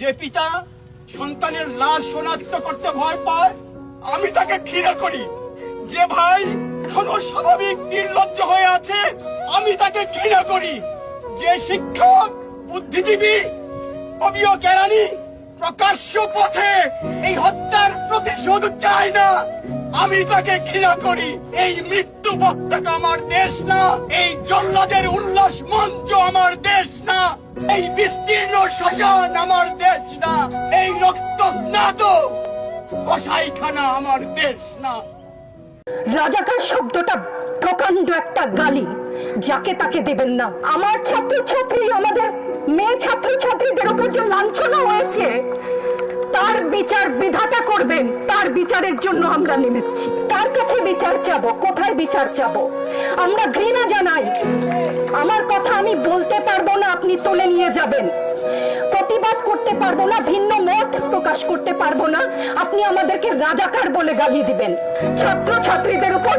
যে পিতা সন্তানের লাশ শনাক্ত করতে ভয় পায়, আমি তাকে ঘৃণা করি। যে ভাই এখনও স্বাভাবিক নির্লজ্জ হয়ে আছে, আমি তাকে ঘৃণা করি। যে শিক্ষক, বুদ্ধিজীবী কবিও কেরানি প্রকাশ্য পথে এই হত্যার প্রতিশোধ চায় না, আমি তাকে ঘৃণা করি। এই মৃত্যু পতাকা আমার দেশ না, এই জল্লাদের উল্লাস মঞ্চ আমার দেশ না, এই বিস্তীর্ণ শ্মশান আমার রাজাকার শব্দটা প্রকাণ্ড একটা গালি, যাকে তাকে দেবেন না। আমার ছাত্র ছাত্রী আমাদের মেয়ে ছাত্র ছাত্রীদের যে লাঞ্ছনা হয়েছে, তার বিচার বিধাতা করবেন, তার বিচারের জন্য আমরা নেমেছি। তার কাছে বিচার চাবো? কোথায় বিচার চাবো? আমরা ঘৃণা জানাই। আমার কথা আমি বলতে পারব না, আপনি তুলে নিয়ে যাবেন। প্রতিবাদ করতে পারব না, ভিন্ন মত প্রকাশ করতে পারব না আপনি আমাদেরকে রাজাকার বলে গালি দিবেন। ছাত্র ছাত্রীদের উপর